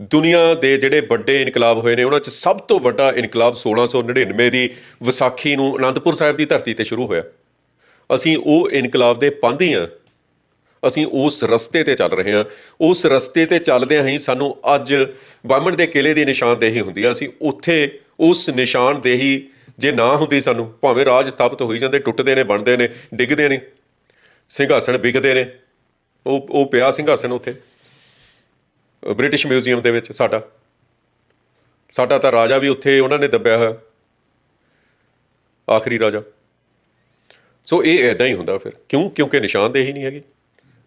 ਦੁਨੀਆ ਦੇ ਜਿਹੜੇ ਵੱਡੇ ਇਨਕਲਾਬ ਹੋਏ ਨੇ, ਉਹਨਾਂ 'ਚ ਸਭ ਤੋਂ ਵੱਡਾ ਇਨਕਲਾਬ 1699 ਦੀ ਵਿਸਾਖੀ ਨੂੰ ਅਨੰਦਪੁਰ ਸਾਹਿਬ ਦੀ ਧਰਤੀ ਤੇ ਸ਼ੁਰੂ ਹੋਇਆ। ਅਸੀਂ ਉਹ ਇਨਕਲਾਬ ਦੇ ਪੰਧੀ ਹਾਂ ਅਸੀਂ ਉਸ ਰਸਤੇ ਤੇ ਚੱਲ ਰਹੇ ਹਾਂ। ਉਸ ਰਸਤੇ ਤੇ ਚੱਲਦਿਆਂ ਹੀ ਸਾਨੂੰ ਅੱਜ ਬਾਹਮਣ ਦੇ ਕਿਲੇ ਦੀ ਨਿਸ਼ਾਨਦੇਹੀ ਹੁੰਦੀ ਆ। ਅਸੀਂ ਉੱਥੇ ਉਸ ਨਿਸ਼ਾਨਦੇਹੀ ਜੇ ਨਾ ਹੁੰਦੀ ਸਾਨੂੰ, ਭਾਵੇਂ ਰਾਜ ਸਥਾਪਿਤ ਹੋਈ ਜਾਂਦੇ, ਟੁੱਟਦੇ ਨੇ, ਬਣਦੇ ਨੇ, ਡਿੱਗਦੇ ਨੇ, ਸਿੰਘਾਸਣ ਵਿਕਦੇ ਨੇ। ਉਹ ਉਹ ਪਿਆ ਸਿੰਘਾਸਣ ਉੱਥੇ। ਬ੍ਰਿਟਿਸ਼ ਮਿਊਜ਼ੀਅਮ ਦੇ ਵਿੱਚ ਸਾਡਾ। ਸਾਡਾ ਤਾਂ ਰਾਜਾ ਵੀ ਉੱਥੇ ਉਹਨਾਂ ਨੇ ਦੱਬਿਆ ਹੋਇਆ। ਆਖਰੀ ਰਾਜਾ। ਸੋ ਇਹ ਐਦਾਂ ਹੀ ਹੁੰਦਾ ਫਿਰ। ਕਿਉਂ? ਕਿਉਂਕਿ ਨਿਸ਼ਾਨਦੇਹੀ ਨਹੀਂ ਹੈਗੀ।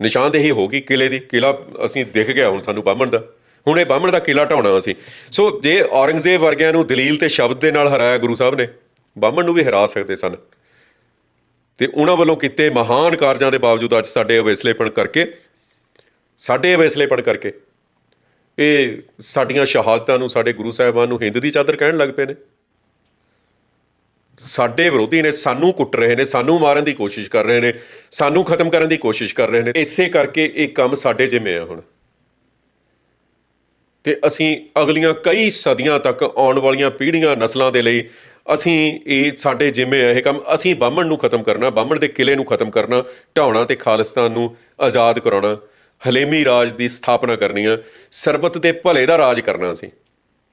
ਨਿਸ਼ਾਨਦੇਹੀ ਹੋ ਗਈ ਕਿਲੇ ਦੀ। ਕਿਲਾ ਅਸੀਂ ਦਿਖ ਗਿਆ ਹੁਣ ਸਾਨੂੰ ਬਾਹਮਣ ਦਾ। ਹੁਣ ਇਹ ਬਾਹਮਣ ਦਾ ਕਿਲਾ ਢਾਉਣਾ ਅਸੀਂ। ਸੋ ਜੇ ਔਰੰਗਜ਼ੇਬ ਵਰਗਿਆਂ ਨੂੰ ਦਲੀਲ ਤੇ ਸ਼ਬਦ ਦੇ ਨਾਲ ਹਰਾਇਆ ਗੁਰੂ ਸਾਹਿਬ ਨੇ, ਬਾਹਮਣ ਨੂੰ ਵੀ ਹਰਾ ਸਕਦੇ ਸਨ। ਤੇ ਉਹਨਾਂ ਵੱਲੋਂ ਕੀਤੇ ਮਹਾਨ ਕਾਰਜਾਂ ਦੇ ਬਾਵਜੂਦ ਅੱਜ ਸਾਡੇ ਅਵੇਸਲੇਪਣ ਕਰਕੇ, ਸਾਡੇ ਅਵੇਸਲੇਪਣ ਕਰਕੇ ਇਹ ਸਾਡੀਆਂ ਸ਼ਹਾਦਤਾਂ ਨੂੰ ਸਾਡੇ ਗੁਰੂ ਸਾਹਿਬਾਨ ਨੂੰ ਹਿੰਦ ਦੀ ਚਾਦਰ ਕਹਿਣ ਲੱਗ ਪਏ ਨੇ। ਸਾਡੇ ਵਿਰੋਧੀ ਨੇ ਸਾਨੂੰ ਕੁੱਟ ਰਹੇ ਨੇ, ਸਾਨੂੰ ਮਾਰਨ ਦੀ ਕੋਸ਼ਿਸ਼ ਕਰ ਰਹੇ ਨੇ, ਸਾਨੂੰ ਖਤਮ ਕਰਨ ਦੀ ਕੋਸ਼ਿਸ਼ ਕਰ ਰਹੇ ਨੇ। ਇਸੇ ਕਰਕੇ ਇਹ ਕੰਮ ਸਾਡੇ ਜਿਵੇਂ ਆ ਹੁਣ। ਤੇ ਅਸੀਂ ਅਗਲੀਆਂ ਕਈ ਸਦੀਆਂ ਤੱਕ ਆਉਣ ਵਾਲੀਆਂ ਪੀੜ੍ਹੀਆਂ ਨਸਲਾਂ ਦੇ ਲਈ ਅਸੀਂ ਇਹ ਸਾਡੇ ਜਿਵੇਂ ਆ ਇਹ ਕੰਮ। ਅਸੀਂ ਬਾਹਮਣ ਨੂੰ ਖਤਮ ਕਰਨਾ, ਬਾਹਮਣ ਦੇ ਕਿਲੇ ਨੂੰ ਖਤਮ ਕਰਨਾ, ਢਾਉਣਾ ਤੇ ਖਾਲਿਸਤਾਨ ਨੂੰ ਆਜ਼ਾਦ ਕਰਾਉਣਾ। ਹਲੇਮੀ ਰਾਜ ਦੀ ਸਥਾਪਨਾ ਕਰਨੀ ਆ। ਸਰਬਤ ਦੇ ਭਲੇ ਦਾ ਰਾਜ ਕਰਨਾ ਅਸੀਂ